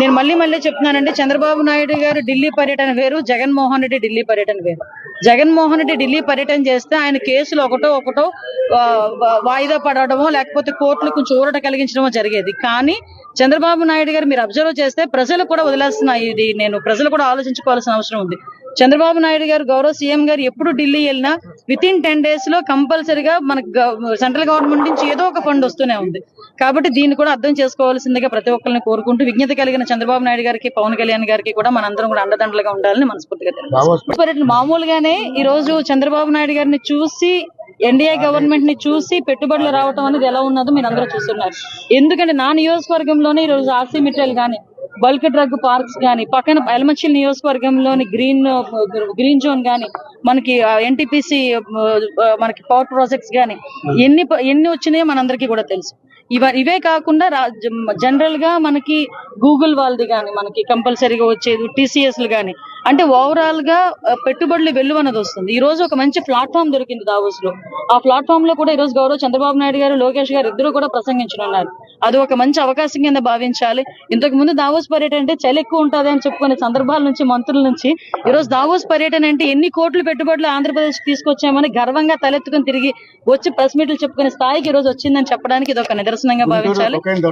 నేను మళ్ళీ మళ్ళీ చెప్తున్నానండి చంద్రబాబు నాయుడు గారు ఢిల్లీ పర్యటన వేరు జగన్మోహన్ రెడ్డి ఢిల్లీ పర్యటన వేరు. జగన్మోహన్ రెడ్డి ఢిల్లీ పర్యటన చేస్తే ఆయన కేసులు ఒకటో ఒకటో వాయిదా పడడమో లేకపోతే కోర్టులు కొంచెం ఊరట కలిగించడమో జరిగేది. కానీ చంద్రబాబు నాయుడు గారు మీరు అబ్జర్వ్ చేస్తే ప్రజలు కూడా వదిలేస్తున్నాయి ఇది నేను ప్రజలు కూడా ఆలోచించుకోవాల్సిన అవసరం ఉంది. చంద్రబాబు నాయుడు గారు గౌరవ సీఎం గారు ఎప్పుడు ఢిల్లీ వెళ్ళినా విత్ ఇన్ టెన్ డేస్లో కంపల్సరిగా మనకు సెంట్రల్ గవర్నమెంట్ నుంచి ఏదో ఒక ఫండ్ వస్తూనే ఉంది. కాబట్టి దీన్ని కూడా అర్థం చేసుకోవాల్సిందిగా ప్రతి ఒక్కరిని కోరుకుంటూ విజ్ఞత కలిగిన చంద్రబాబు నాయుడు గారికి పవన్ కళ్యాణ్ గారికి కూడా మనందరం కూడా అండదండలుగా ఉండాలని మనస్ఫూర్తిగా మామూలుగానే ఈ రోజు చంద్రబాబు నాయుడు గారిని చూసి ఎన్డీఏ గవర్నమెంట్ని చూసి పెట్టుబడులు రావటం అనేది ఎలా ఉన్నదో మీరు అందరూ చూస్తున్నారు. ఎందుకంటే నా నియోజకవర్గంలోనే ఈ రోజు ఆర్సీ మెటీరియల్ గానీ బల్క్ డ్రగ్ పార్క్స్ గానీ పక్కన ఎలమంచిల్ నియోజకవర్గంలోని గ్రీన్ గ్రీన్ జోన్ గానీ మనకి ఎన్టీపీసీ మనకి పవర్ ప్రాజెక్ట్స్ గానీ ఎన్ని ప- ఎన్ని వచ్చినాయో మనందరికీ కూడా తెలుసు. ఇవ ఇవే కాకుండా జనరల్గా మనకి గూగుల్ వాళ్ళది గానీ మనకి కంపల్సరీగా వచ్చేది టీసీఎస్ గానీ అంటే ఓవరాల్గా పెట్టుబడులు వెలువ అనేది వస్తుంది. ఈ రోజు ఒక మంచి ప్లాట్ఫామ్ దొరికింది దావోస్లో ఆ ప్లాట్ఫామ్లో కూడా ఈ రోజు గౌరవ చంద్రబాబు నాయుడు గారు లోకేష్ గారు ఇద్దరు కూడా ప్రసంగించనున్నారు. అది ఒక మంచి అవకాశం కింద భావించాలి. ఇంతకు ముందు దావోస్ పర్యటన అంటే చలి ఎక్కువ ఉంటది అని చెప్పుకునే సందర్భాల నుంచి మంత్రుల నుంచి. ఈ రోజు దావోస్ పర్యటన అంటే ఎన్ని కోట్ల పెట్టుబడులు ఆంధ్రప్రదేశ్ తీసుకొచ్చామని గర్వంగా తలెత్తుకుని తిరిగి వచ్చి ప్రెస్ మీట్లు చెప్పుకునే స్థాయికి ఈ రోజు వచ్చిందని చెప్పడానికి ఇది ఒక నిదర్శనంగా భావించాలి.